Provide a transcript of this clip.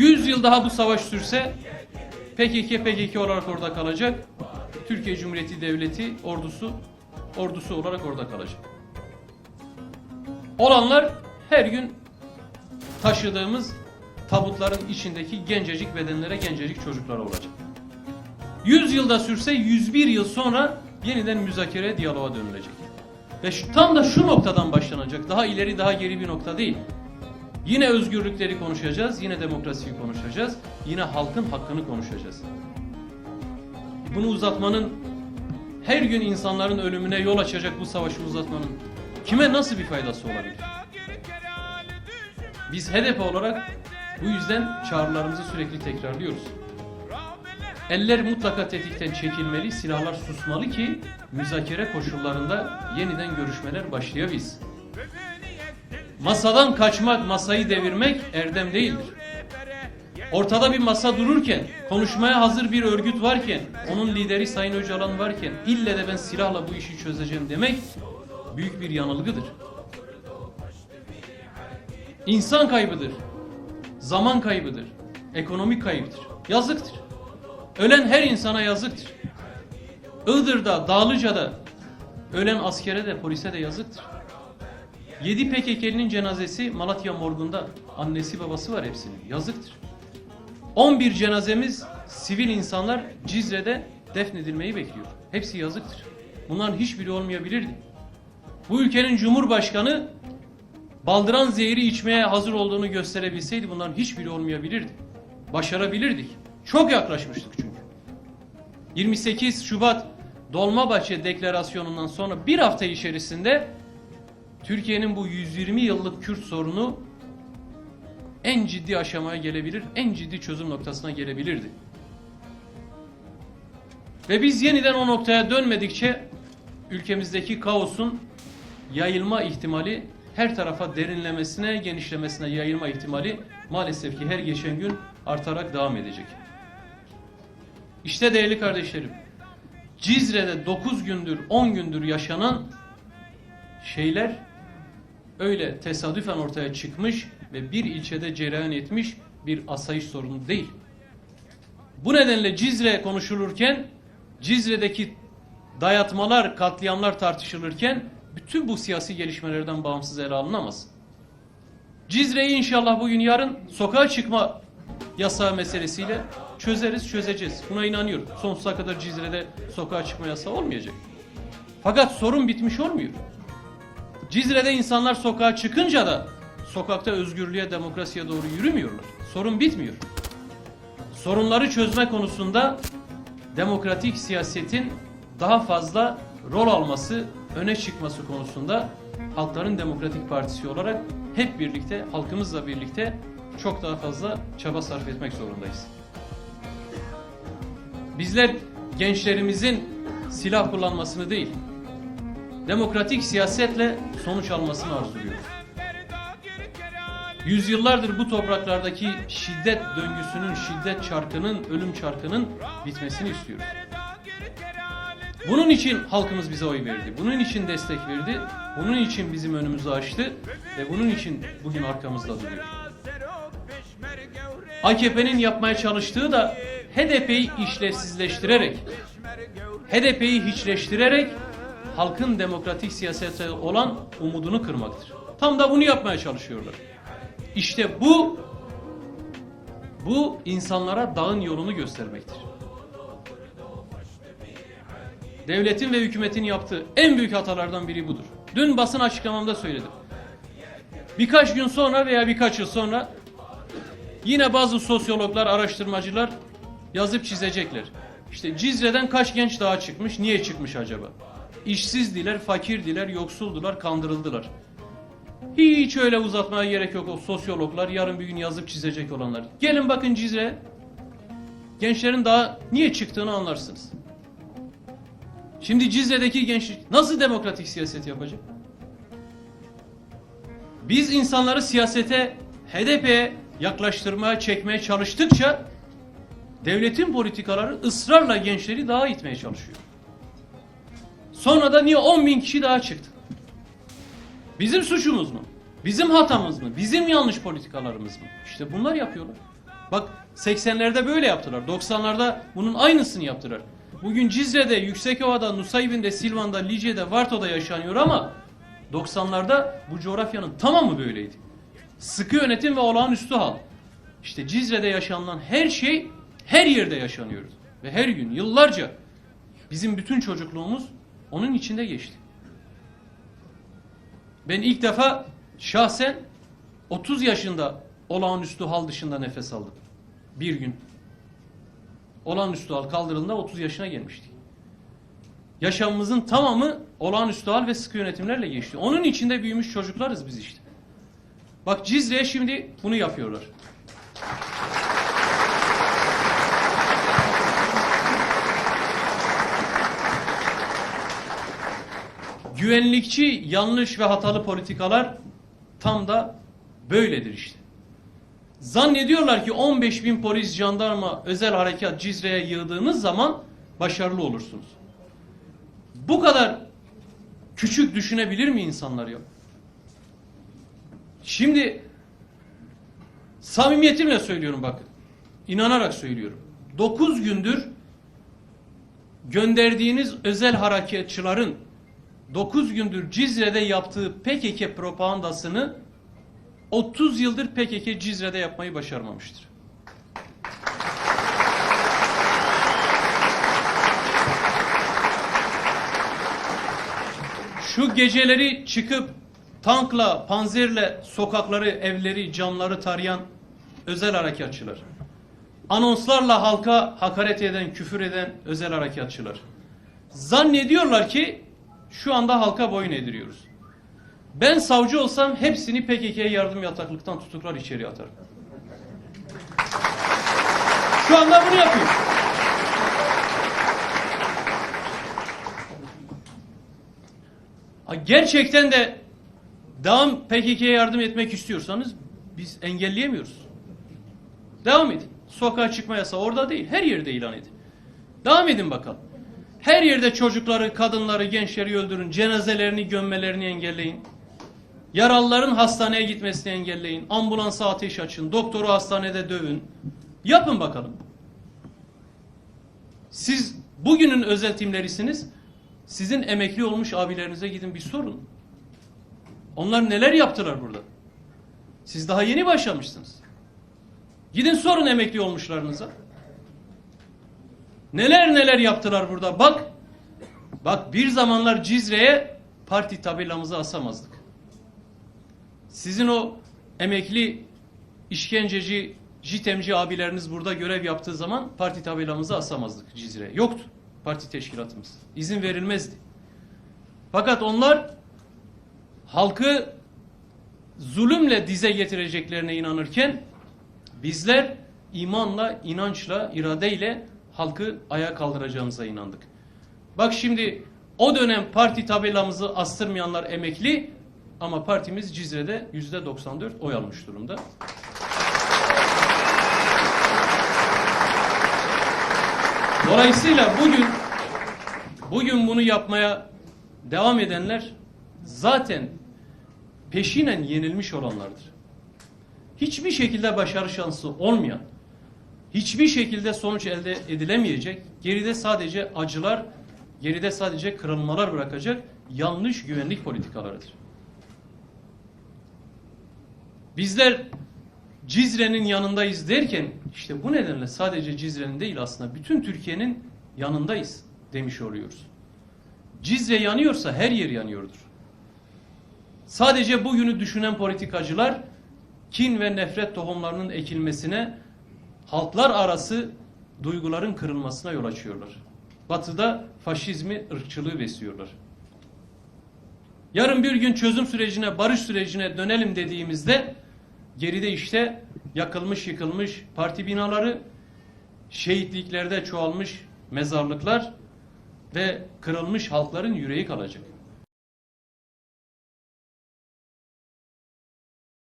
100 yıl daha bu savaş sürse PKK PKK olarak orada kalacak. Türkiye Cumhuriyeti Devleti ordusu ordusu olarak orada kalacak. Olanlar her gün taşıdığımız tabutların içindeki gencecik bedenlere gencecik çocuklar olacak. 100 yılda sürse 101 yıl sonra yeniden müzakere diyaloğa dönülecek. Ve şu- tam da şu noktadan başlanacak. Daha ileri daha geri bir nokta değil. Yine özgürlükleri konuşacağız, yine demokrasiyi konuşacağız, yine halkın hakkını konuşacağız. Bunu uzatmanın her gün insanların ölümüne yol açacak bu savaşı uzatmanın kime nasıl bir faydası olabilir? Biz HDP olarak bu yüzden çağrılarımızı sürekli tekrarlıyoruz. Eller mutlaka tetikten çekilmeli, silahlar susmalı ki müzakere koşullarında yeniden görüşmeler başlayabilsin. Masadan kaçmak, masayı devirmek erdem değildir. Ortada bir masa dururken, konuşmaya hazır bir örgüt varken, onun lideri Sayın Öcalan varken, ille de ben silahla bu işi çözeceğim demek büyük bir yanılgıdır. İnsan kaybıdır. Zaman kaybıdır. Ekonomik kayıptır. Yazıktır. Ölen her insana yazıktır. Iğdır'da, Dağlıca'da ölen askere de polise de yazıktır. 7 PKK'linin cenazesi Malatya morgunda. Annesi babası var hepsinin. Yazıktır. 11 cenazemiz sivil insanlar Cizre'de defnedilmeyi bekliyor. Hepsi yazıktır. Bunların hiçbiri olmayabilirdi. Bu ülkenin Cumhurbaşkanı baldıran zehri içmeye hazır olduğunu gösterebilseydi bunların hiçbiri olmayabilirdi. Başarabilirdik. Çok yaklaşmıştık çünkü. 28 Şubat Dolmabahçe Deklarasyonu'ndan sonra bir hafta içerisinde Türkiye'nin bu 120 yıllık Kürt sorunu en ciddi aşamaya gelebilir, en ciddi çözüm noktasına gelebilirdi. Ve biz yeniden o noktaya dönmedikçe ülkemizdeki kaosun yayılma ihtimali her tarafa derinlemesine, genişlemesine yayılma ihtimali maalesef ki her geçen gün artarak devam edecek. İşte değerli kardeşlerim, Cizre'de 9 gündür, 10 gündür yaşanan şeyler öyle tesadüfen ortaya çıkmış ve bir ilçede cereyan etmiş bir asayiş sorunu değil. Bu nedenle Cizre konuşulurken, Cizre'deki dayatmalar, katliamlar tartışılırken bütün bu siyasi gelişmelerden bağımsız ele alınamaz. Cizre'yi inşallah bugün yarın sokağa çıkma yasağı meselesiyle çözeriz, çözeceğiz. Buna inanıyorum. Sonsuza kadar Cizre'de sokağa çıkma yasağı olmayacak. Fakat sorun bitmiş olmuyor. Cizre'de insanlar sokağa çıkınca da sokakta özgürlüğe, demokrasiye doğru yürümüyorlar. Sorun bitmiyor. Sorunları çözme konusunda demokratik siyasetin daha fazla rol alması, öne çıkması konusunda Halkların Demokratik Partisi olarak hep birlikte, halkımızla birlikte çok daha fazla çaba sarf etmek zorundayız. Bizler gençlerimizin silah kullanmasını değil, demokratik siyasetle sonuç almasını arzuluyoruz. Yüzyıllardır bu topraklardaki şiddet döngüsünün, şiddet çarkının, ölüm çarkının bitmesini istiyoruz. Bunun için halkımız bize oy verdi. Bunun için destek verdi. Bunun için bizim önümüzü açtı ve bunun için bugün arkamızda duruyor. AKP'nin yapmaya çalıştığı da HDP'yi işlevsizleştirerek, HDP'yi hiçleştirerek halkın demokratik siyasete olan umudunu kırmaktır. Tam da bunu yapmaya çalışıyorlar. İşte bu bu insanlara dağın yolunu göstermektir. Devletin ve hükümetin yaptığı en büyük hatalardan biri budur. Dün basın açıklamamda söyledim. Birkaç gün sonra veya birkaç yıl sonra yine bazı sosyologlar, araştırmacılar yazıp çizecekler. İşte Cizre'den kaç genç daha çıkmış, niye çıkmış acaba? İşsizdiler, fakirdiler, yoksuldular, kandırıldılar. Hiç öyle uzatmaya gerek yok o sosyologlar, yarın bir gün yazıp çizecek olanlar. Gelin bakın Cizre. Gençlerin daha niye çıktığını anlarsınız. Şimdi Cizre'deki gençlik nasıl demokratik siyaset yapacak? Biz insanları siyasete, HDP'ye yaklaştırmaya, çekmeye çalıştıkça devletin politikaları ısrarla gençleri daha itmeye çalışıyor. Sonra da niye 10 bin kişi daha çıktı? Bizim suçumuz mu? Bizim hatamız mı? Bizim yanlış politikalarımız mı? İşte bunlar yapıyorlar. Bak 80'lerde böyle yaptılar. 90'larda bunun aynısını yaptılar. Bugün Cizre'de, Yüksekova'da, Nusaybin'de, Silvan'da, Lice'de, Varto'da yaşanıyor ama 90'larda bu coğrafyanın tamamı böyleydi. Sıkı yönetim ve olağanüstü hal. İşte Cizre'de yaşanılan her şey her yerde yaşanıyor. Ve her gün yıllarca bizim bütün çocukluğumuz onun içinde geçti. Ben ilk defa şahsen 30 yaşında olağanüstü hal dışında nefes aldım. Bir gün. Olağanüstü hal kaldırıldığında 30 yaşına gelmiştik. Yaşamımızın tamamı olağanüstü hal ve sıkı yönetimlerle geçti. Onun içinde büyümüş çocuklarız biz işte. Bak Cizre'ye şimdi bunu yapıyorlar. Güvenlikçi yanlış ve hatalı politikalar tam da böyledir işte. Zannediyorlar ki 15 bin polis, jandarma, özel harekat Cizre'ye yığdığınız zaman başarılı olursunuz. Bu kadar küçük düşünebilir mi insanlar ya? Şimdi samimiyetimle söylüyorum bakın. İnanarak söylüyorum. 9 gündür gönderdiğiniz özel harekatçıların 9 gündür Cizre'de yaptığı PKK propagandasını 30 yıldır PKK Cizre'de yapmayı başarmamıştır. Şu geceleri çıkıp tankla, panzerle sokakları, evleri, camları tarayan özel harekatçılar. Anonslarla halka hakaret eden, küfür eden özel harekatçılar. Zannediyorlar ki şu anda halka boyun ediriyoruz. Ben savcı olsam hepsini PKK'ya yardım yataklıktan tutuklar içeri atarım. Şu anda bunu yapıyor. Gerçekten de devam PKK'ya yardım etmek istiyorsanız biz engelleyemiyoruz. Devam edin. Sokağa çıkma yasağı orada değil. Her yerde ilan edin. Devam edin bakalım. Her yerde çocukları, kadınları, gençleri öldürün. Cenazelerini gömmelerini engelleyin. Yaralıların hastaneye gitmesini engelleyin. Ambulansa ateş açın. Doktoru hastanede dövün. Yapın bakalım. Siz bugünün özel timlerisiniz. Sizin emekli olmuş abilerinize gidin bir sorun. Onlar neler yaptılar burada? Siz daha yeni başlamışsınız. Gidin sorun emekli olmuşlarınıza. Neler neler yaptılar burada. Bak. Bak bir zamanlar Cizre'ye parti tabelamızı asamazdık. Sizin o emekli işkenceci, jitemci abileriniz burada görev yaptığı zaman parti tabelamızı asamazdık Cizre'ye. Yoktu parti teşkilatımız. İzin verilmezdi. Fakat onlar halkı zulümle dize getireceklerine inanırken bizler imanla, inançla, iradeyle halkı ayağa kaldıracağımıza inandık. Bak şimdi o dönem parti tabelamızı astırmayanlar emekli ama partimiz Cizre'de yüzde 94 oy almış durumda. Dolayısıyla bugün bugün bunu yapmaya devam edenler zaten peşinen yenilmiş olanlardır. Hiçbir şekilde başarı şansı olmayan, hiçbir şekilde sonuç elde edilemeyecek, geride sadece acılar, geride sadece kırılmalar bırakacak yanlış güvenlik politikalarıdır. Bizler Cizre'nin yanındayız derken işte bu nedenle sadece Cizre'nin değil aslında bütün Türkiye'nin yanındayız demiş oluyoruz. Cizre yanıyorsa her yer yanıyordur. Sadece bugünü düşünen politikacılar kin ve nefret tohumlarının ekilmesine halklar arası duyguların kırılmasına yol açıyorlar. Batı'da faşizmi, ırkçılığı besliyorlar. Yarın bir gün çözüm sürecine, barış sürecine dönelim dediğimizde geride işte yakılmış yıkılmış parti binaları, şehitliklerde çoğalmış mezarlıklar ve kırılmış halkların yüreği kalacak.